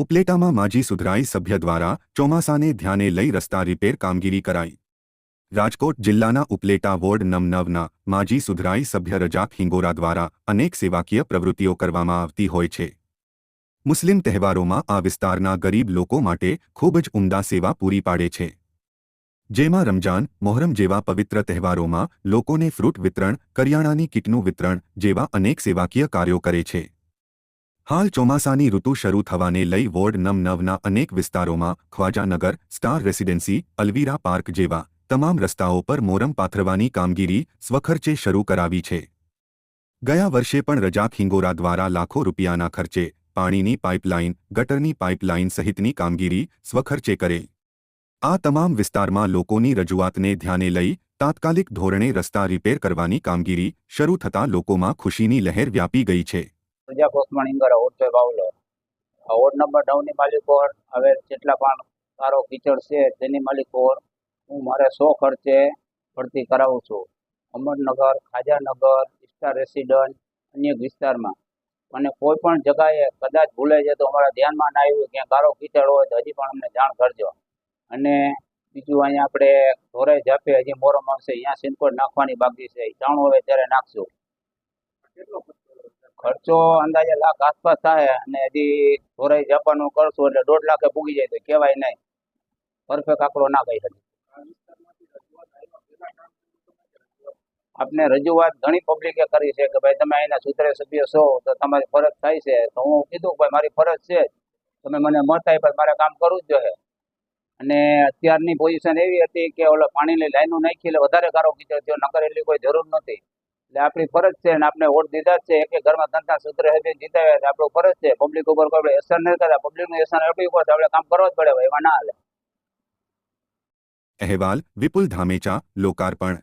ઉપલેટામાં માજી સુધરાઈ સભ્ય દ્વારા ચોમાસાને ધ્યાને લઈ રસ્તા રિપેર કામગીરી કરાઈ. રાજકોટ જિલ્લાના ઉપલેટા વોર્ડ નમ નવના માજી સુધરાઈ સભ્ય રજાક હિંગોરા દ્વારા અનેક સેવાકીય પ્રવૃત્તિઓ કરવામાં આવતી હોય છે. મુસ્લિમ તહેવારોમાં આ વિસ્તારના ગરીબ લોકો માટે ખૂબ જ ઉમદા સેવા પૂરી પાડે છે. જેમાં રમજાન મોહરમ જેવા પવિત્ર તહેવારોમાં લોકોને ફ્રૂટ વિતરણ, કરિયાણાની કીટનું વિતરણ જેવા અનેક સેવાકીય કાર્યો કરે છે. હાલ ચોમાસાની ઋતુ શરૂ થવાને લઈ વોર્ડ નમ નવના અનેક વિસ્તારોમાં Khwajanagar, star residency, Alvira park જેવા તમામ રસ્તાઓ પર મોરમ પાથરવાની કામગીરી સ્વખર્ચે શરૂ કરાવી છે. ગયા વર્ષે પણ રજાક હિંગોરા દ્વારા લાખો રૂપિયાના ખર્ચે પાણીની પાઇપલાઇન, ગટરની પાઇપલાઇન સહિતની કામગીરી સ્વખર્ચે કરે આ તમામ વિસ્તારમાં લોકોની રજૂઆતને ધ્યાને લઈ તાત્કાલિક ધોરણે રસ્તા રિપેર કરવાની કામગીરી શરૂ થતાં લોકોમાં ખુશીની લહેર વ્યાપી ગઈ છે. પ્રજા પોસ્ટમાં ઇંગર ઓટો બાવલો વોર્ડ નંબર નવની ઓર હવે જેટલા પણ સારો કીચડ છે તેની માલિકો હું મારે સો ખર્ચે ભરતી કરાવું છું. અમરનગર, ખાજાનગર સ્ટાર રેસિડન્ટ અન્ય વિસ્તારમાં. અને કોઈ પણ જગાએ કદાચ ભૂલે છે તો અમારા ધ્યાનમાં ના આવ્યું ક્યાં ગારો કીચડ હોય તો હજી પણ અમને જાણ કરજો. અને બીજું અહીંયા આપણે ધોરાઈ જાપે હજી મોરમ આવશે, અહીંયા સિનકોડ નાખવાની બાકી છે. જાણ હવે ત્યારે નાખશું. ખર્ચો અંદાજે લાખ આસપાસ થાય અને હજી ધોરાઈ જાપાનું કરશું એટલે દોઢ લાખે પૂગી જાય તો કહેવાય નહીં. પરફેક્ટ આંકડો ના કહી શકે આપને રજૂઆત ઘણી પબ્લિકે કરી છે કે ભાઈ તમે અહીંના સૂત્રે સભ્ય છો તો તમારી ફરજ થાય છે. તો હું કીધું ભાઈ મારી ફરજ છે તમે મને મત આપ્યા મારે કામ કરવું જ જોઈએ. અને અત્યારની પોઝિશન એવી હતી કે ઓલો પાણીની લાઈનો નાખી એટલે વધારે ગારો કીધો નકર એટલી કોઈ જરૂર નથી એટલે આપણી ફરજ છે અને આપણે વોટ દીધા છે. એક ઘરમાં ધંધા સૂત્ર હતી જીતાવ્યા છે આપણું ફરજ છે. પબ્લિક ઉપર આપણે અસર નહીં કરતા. પબ્લિકનું અસર આપણી ઉપર આપણે કામ કરવા જ પડે એમાં ના હાલે. અહેવાલ વિપુલ ધામેચા, લોકાર્પણ.